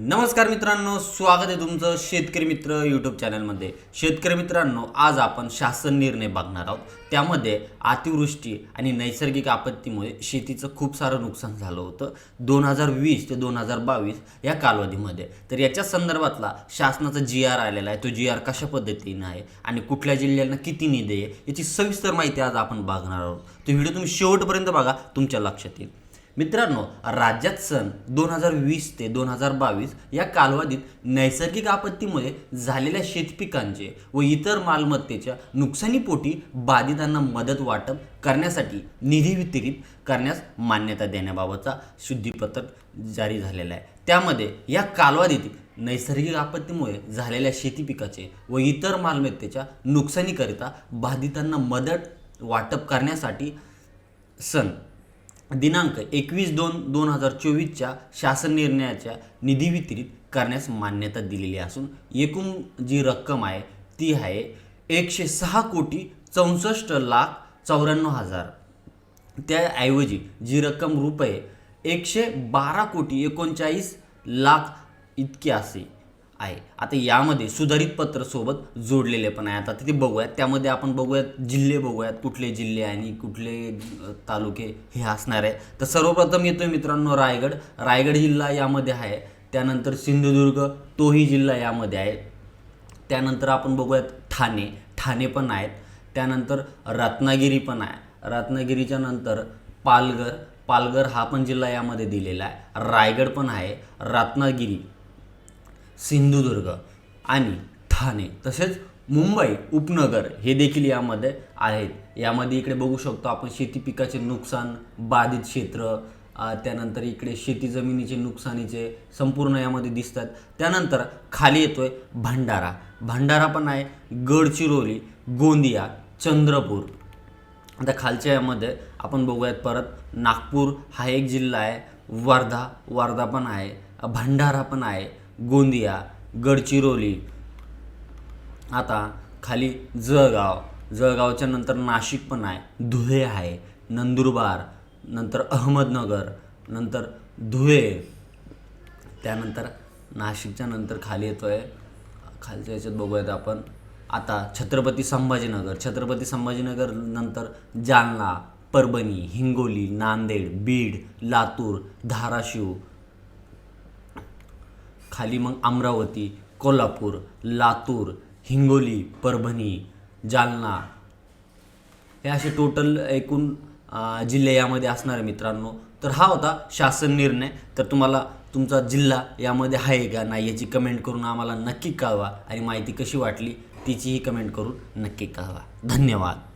नमस्कार मित्रांनो स्वागत आहे तुमचं शेतकरी मित्र यूट्यूब चॅनलमध्ये. शेतकरी मित्रांनो आज आपण शासन निर्णय बघणार आहोत. त्यामध्ये अतिवृष्टी आणि नैसर्गिक आपत्तीमुळे शेतीचं खूप सारं नुकसान झालं होतं. दोन हजार वीस ते दोन हजार बावीस या कालावधीमध्ये. तर याच्या संदर्भातला शासनाचा जी आर आलेला आहे. तो जी आर कशा पद्धतीनं आहे आणि कुठल्या जिल्ह्यांना किती निधी आहे याची सविस्तर माहिती आज आपण बघणार आहोत. तो व्हिडिओ तुम्ही शेवटपर्यंत बघा तुमच्या लक्षात येईल. मित्रांनो राज्यात सन दोन हजार वीस ते दोन हजार बावीस या कालावधीत नैसर्गिक आपत्तीमुळे झालेल्या शेतपिकांचे व इतर मालमत्तेच्या नुकसानीपोटी बाधितांना मदत वाटप करण्यासाठी निधी वितरित करण्यास मान्यता देण्याबाबतचा शुद्धीपत्रक जारी झालेला आहे. त्यामध्ये या कालावधीत नैसर्गिक आपत्तीमुळे झालेल्या शेती पिकाचे व इतर मालमत्तेच्या नुकसानीकरिता बाधितांना मदत वाटप करण्यासाठी सन दिनांक एकवीस दोन दोन हजार चोवीसच्या शासन निर्णयाच्या निधी वितरित करण्यास मान्यता दिलेली असून एकूण जी रक्कम आहे ती आहे एकशे सहा कोटी चौसष्ट लाख चौऱ्याण्णव हजार. त्याऐवजी जी रक्कम रुपये एकशे बारा कोटी एकोणचाळीस लाख इतकी असे आहे. आता यामध्ये सुधारित पत्र सोबत जोडलेले पण आहे. आता ते बघूयात. त्यामध्ये आपण बघूयात जिल्हे बघूयात. कुठले जिल्हे आणि कुठले तालुके हे असणार आहे. तर सर्वप्रथम येतोय मित्रांनो रायगड. रायगड जिल्हा यामध्ये आहे. त्यानंतर सिंधुदुर्ग तोही जिल्हा यामध्ये आहे. त्यानंतर आपण बघूयात ठाणे. ठाणे पण आहेत. त्यानंतर रत्नागिरी पण आहे. रत्नागिरीच्या नंतर पालघर. पालघर हा पण जिल्हा यामध्ये दिलेला आहे. रायगड पण आहे. रत्नागिरी. सिंधुदुर्ग आणि ठाणे तसेच मुंबई उपनगर हे देखील यामध्ये आहेत. यामध्ये इकडे बघू शकतो आपण शेती पिकाचे नुकसान बाधित क्षेत्र त्यानंतर इकडे शेती जमिनीचे नुकसानीचे संपूर्ण यामध्ये दिसतात. त्यानंतर खाली येतोय भंडारा. भंडारा पण आहे गडचिरोली गोंदिया चंद्रपूर. आता खालच्या यामध्ये आपण बघूयात परत नागपूर हा एक जिल्हा आहे. वर्धा वर्धा पण आहे. भंडारा पण आहे. गोंदिया गडचिरोली. आता खाली जळगाव. जळगावच्या नंतर नाशिक पण आहे. धुळे आहे. नंदुरबार नंतर अहमदनगर नंतर धुळे. त्यानंतर नाशिकच्या नंतर खाली येतो आहे खालच्या याच्यात बघूयात आपण. आता छत्रपती संभाजीनगर. छत्रपती संभाजीनगर नंतर जालना परभणी हिंगोली नांदेड बीड लातूर धाराशिव खाली मग अमरावती कोल्हापूर लातूर हिंगोली परभणी जालना. हे असे टोटल एकूण जिल्हे यामध्ये असणार आहे मित्रांनो. तर हा होता शासन निर्णय. तर तुम्हाला तुमचा जिल्हा यामध्ये आहे का नाही याची कमेंट करून आम्हाला नक्की कळवा आणि माहिती कशी वाटली तिचीही कमेंट करून नक्की कळवा. धन्यवाद.